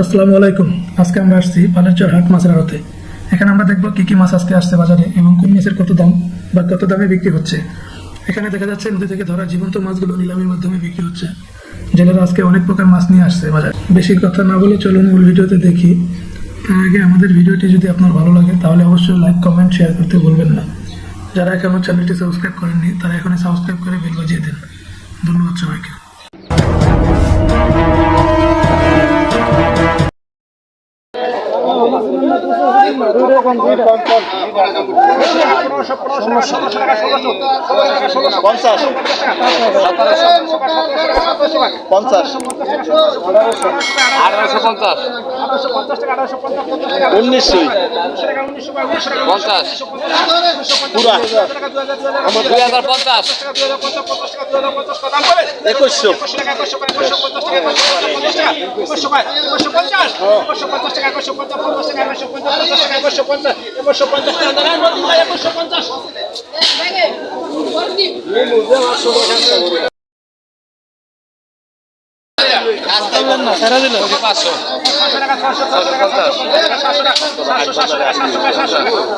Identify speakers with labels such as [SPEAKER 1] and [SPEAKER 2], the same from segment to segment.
[SPEAKER 1] আসসালামু আলাইকুম। আজকে আমরা আসছি বানেরচর হাট মাছের আড়তে। এখানে আমরা দেখব কি কি মাছ আজকে আসছে বাজারে এবং কোন মাছের কত দাম বা কত দামে বিক্রি হচ্ছে। এখানে দেখা যাচ্ছে নদী থেকে ধরা জীবন্ত মাছগুলো নিলামের মাধ্যমে বিক্রি হচ্ছে। জেলেরা আজকে অনেক প্রকার মাছ নিয়ে আসছে বাজার। বেশি কথা না বলে চলুন মূল ভিডিওতে দেখি। তার আগে আমাদের ভিডিওটি যদি আপনার ভালো লাগে, তাহলে অবশ্যই লাইক কমেন্ট শেয়ার করতে ভুলবেন না। যারা এখনও চ্যানেলটি সাবস্ক্রাইব করেননি, তারা এখনই সাবস্ক্রাইব করে বেল বাজিয়ে দিন। ধন্যবাদ সবাইকে।
[SPEAKER 2] পঞ্চাশ। পঞ্চাশ
[SPEAKER 3] আঠারোশো পঞ্চাশ
[SPEAKER 2] উনিশশো
[SPEAKER 3] পঞ্চাশ।
[SPEAKER 2] পুরা
[SPEAKER 3] দুই হাজার পঞ্চাশ
[SPEAKER 2] একুশশো
[SPEAKER 3] পাঁচশো
[SPEAKER 2] এই যে প্রতিদিন সব একবারে খালি দিয়ে দেবে বলতাম
[SPEAKER 3] পঞ্চাশ করছি
[SPEAKER 2] কোনটা করে ধুয়ে দিলে ফ্রিতে সাপ লাগবে না এখানে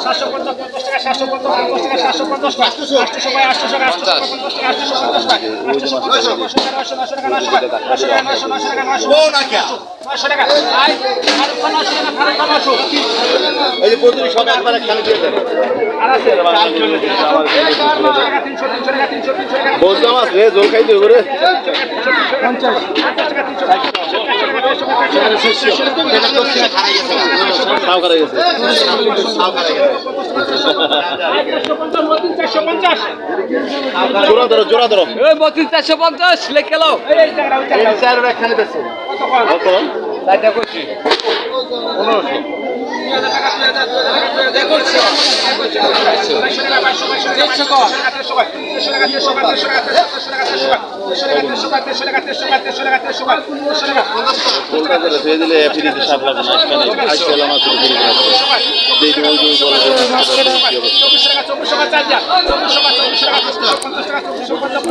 [SPEAKER 2] আজকে টাকা
[SPEAKER 3] আটশোশো
[SPEAKER 2] পঞ্চাশ
[SPEAKER 3] পঞ্চাশ টাক বারোশো পঞ্চাশ টাকা
[SPEAKER 2] পঞ্চাশ
[SPEAKER 3] টাকা দে পঞ্চাশ টাকা আমার
[SPEAKER 4] ধরো জোড়া ধরো সালাম আঠারোশো পঞ্চাশ
[SPEAKER 2] খেলা লাগবে
[SPEAKER 4] কত করে
[SPEAKER 2] টঙ্কালোক টঙ্কালোক
[SPEAKER 4] পাঁচশো পাঁচশো টাকা পাঁচশো টাকা পাঁচশো টাকা পাঁচশো পঞ্চাশ ছয়শো টাকা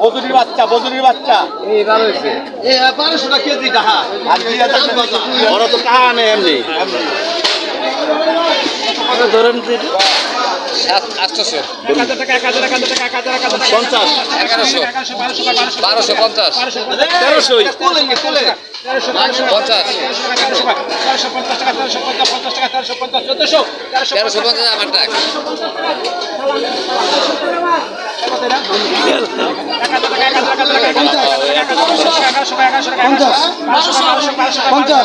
[SPEAKER 3] বিশ টাকা
[SPEAKER 4] ছয়শো বিশ বিশ টাকা ছয়শো পঞ্চাশ টাকা ছয়শো পঞ্চাশ ওই যে বসে বলছে আয় বলছে ছয়শো ষাট ষাট টাকা ছয়শো ষাট আয় যে ছয়শো ষাট টাকা সালাম
[SPEAKER 5] এটা বল কেটা
[SPEAKER 4] আয় ছয়শো ষাট
[SPEAKER 5] আগেরটা
[SPEAKER 2] এটা সান্ডুই না এই আগেরটা এই যে কাশিরা বাইন আনছে
[SPEAKER 5] আনছি জানলো কেটা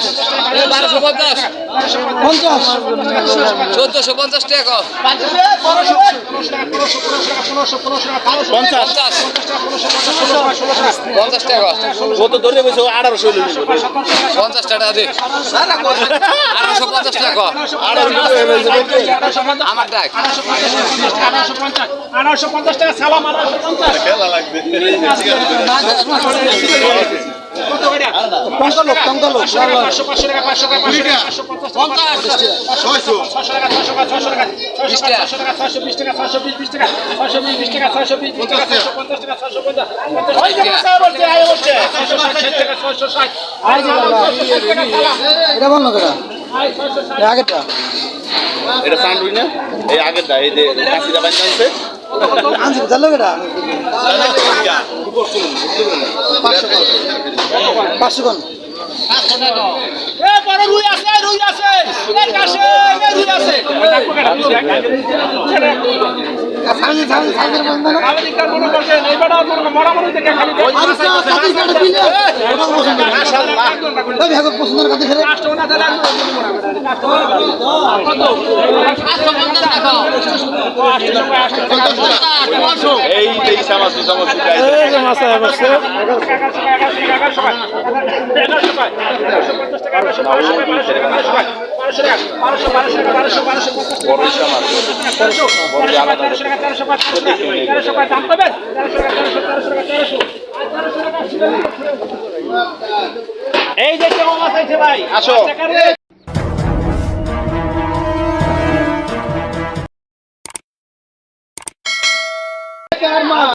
[SPEAKER 5] পাঁচশো কোন
[SPEAKER 4] এ বড় রুই আছে রুই আছে এ কাশে এ রুই আছে
[SPEAKER 5] সামনে সামনে সামনে বন্ধ না?
[SPEAKER 4] আমেরিকার মনে করছেন এই বেটা মনে মরামরি
[SPEAKER 5] আরে সাথে কাটা দিলে।
[SPEAKER 4] ওই ভাগ পছন্দের কথা
[SPEAKER 3] এই যে কেমন আছে ভাই?
[SPEAKER 6] আসো।